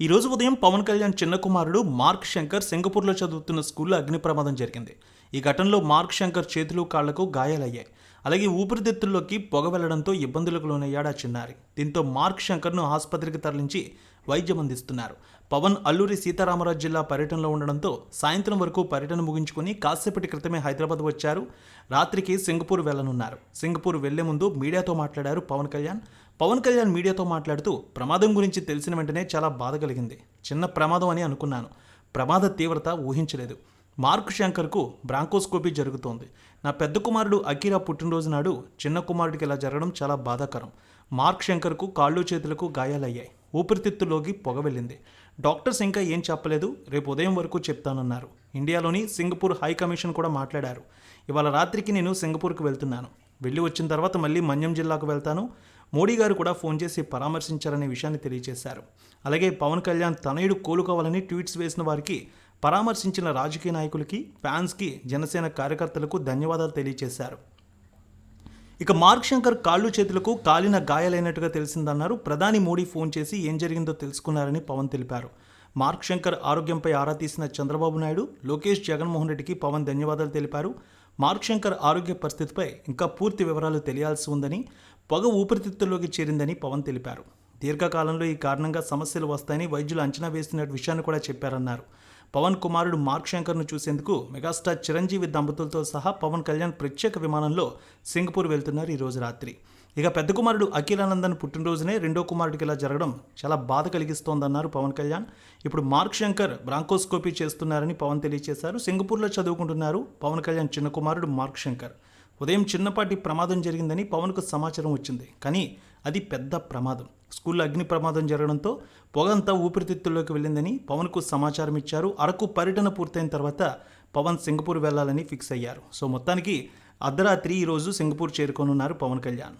ఈరోజు ఉదయం పవన్ కళ్యాణ్ చిన్న కుమారుడు మార్క్ శంకర్ సింగపూర్లో చదువుతున్న స్కూల్లో అగ్ని ప్రమాదం జరిగింది. ఈ ఘటనలో మార్క్ శంకర్ చేతులు కాళ్ళకు గాయాలయ్యాయి. అలాగే ఊపిరితిత్తుల్లోకి పొగ వెళ్ళడంతో ఇబ్బందులకు లోనయ్యాడు ఆ చిన్నారి. దీంతో మార్క్ శంకర్ను ఆసుపత్రికి తరలించి వైద్యం అందిస్తున్నారు. పవన్ అల్లూరి సీతారామరాజు జిల్లా పర్యటనలో ఉండడంతో సాయంత్రం వరకు పర్యటన ముగించుకుని కాసేపటి క్రితమే హైదరాబాద్ వచ్చారు. రాత్రికి సింగపూర్ వెళ్ళనున్నారు సింగపూర్ వెళ్ళే ముందు మీడియాతో మాట్లాడారు పవన్ కళ్యాణ్. పవన్ కళ్యాణ్ మీడియాతో మాట్లాడుతూ ప్రమాదం గురించి తెలిసిన వెంటనే చాలా బాధ కలిగింది. చిన్న ప్రమాదం అని అనుకున్నాను. ప్రమాద తీవ్రత ఊహించలేదు. మార్క్ శంకర్కు బ్రాంకోస్కోపీ జరుగుతోంది. నా పెద్ద కుమారుడు అకీరా పుట్టినరోజు నాడు చిన్న కుమారుడికి ఇలా జరగడం చాలా బాధాకరం. మార్క్ శంకర్కు కాళ్ళు చేతులకు గాయాలయ్యాయి. ఊపిరితిత్తులోకి పొగ వెళ్ళింది. డాక్టర్స్ ఇంకా ఏం చెప్పలేదు రేపు ఉదయం వరకు చెప్తానన్నారు. ఇండియాలోని సింగపూర్ హై కమిషన్ కూడా మాట్లాడారు. ఇవాళ రాత్రికి నేను సింగపూర్కి వెళ్తున్నాను. వెళ్ళి వచ్చిన తర్వాత మళ్ళీ మన్యం జిల్లాకు వెళ్తాను. మోడీ గారు కూడా ఫోన్ చేసి పరామర్శించారనే విషయాన్ని తెలియజేశారు. అలాగే పవన్ కళ్యాణ్ తనయుడు కోలుకోవాలని ట్వీట్స్ వేసిన వారికి పరామర్శించిన రాజకీయ నాయకులకి ఫ్యాన్స్కి జనసేన కార్యకర్తలకు ధన్యవాదాలు తెలియజేశారు. ఇక మార్క్ శంకర్ కాళ్ళు చేతులకు కాలిన గాయాలైనట్టుగా తెలిసిందన్నారు. ప్రధాని మోడీ ఫోన్ చేసి ఏం జరిగిందో తెలుసుకున్నారని పవన్ తెలిపారు. మార్క్ శంకర్ ఆరోగ్యంపై ఆరా తీసిన చంద్రబాబు నాయుడు లోకేష్ జగన్మోహన్ రెడ్డికి పవన్ ధన్యవాదాలు తెలిపారు. మార్క్ శంకర్ ఆరోగ్య పరిస్థితిపై ఇంకా పూర్తి వివరాలు తెలియాల్సి ఉందని పొగ ఊపిరితిత్తుల్లోకి చేరిందని పవన్ తెలిపారు. దీర్ఘకాలంలో ఈ కారణంగా సమస్యలు వస్తాయని వైద్యులు అంచనా వేస్తున్న విషయాన్ని కూడా చెప్పారన్నారు. పవన్ కుమారుడు మార్క్ శంకర్ను చూసేందుకు మెగాస్టార్ చిరంజీవి దంపతులతో సహా పవన్ కళ్యాణ్ ప్రత్యేక విమానంలో సింగపూర్ వెళ్తున్నారు ఈరోజు రాత్రి. ఇక పెద్ద కుమారుడు అఖిలానందన్ పుట్టినరోజునే రెండో కుమారుడికి ఇలా జరగడం చాలా బాధ కలిగిస్తోందన్నారు పవన్ కళ్యాణ్. ఇప్పుడు మార్క్ శంకర్ బ్రాంకోస్కోపీ చేస్తున్నారని పవన్ తెలియజేశారు. సింగపూర్లో చదువుకుంటున్నారు పవన్ కళ్యాణ్ చిన్న కుమారుడు మార్క్ శంకర్. ఉదయం చిన్నపాటి ప్రమాదం జరిగిందని పవన్కు సమాచారం వచ్చింది. కానీ అది పెద్ద ప్రమాదం. స్కూల్లో అగ్ని ప్రమాదం జరగడంతో పొగంతా ఊపిరితిత్తుల్లోకి వెళ్ళిందని పవన్కు సమాచారం ఇచ్చారు. అరకు పర్యటన పూర్తయిన తర్వాత పవన్ సింగపూర్ వెళ్ళాలని ఫిక్స్ అయ్యారు. సో మొత్తానికి అర్ధరాత్రి ఈరోజు సింగపూర్ చేరుకోనున్నారు పవన్ కళ్యాణ్.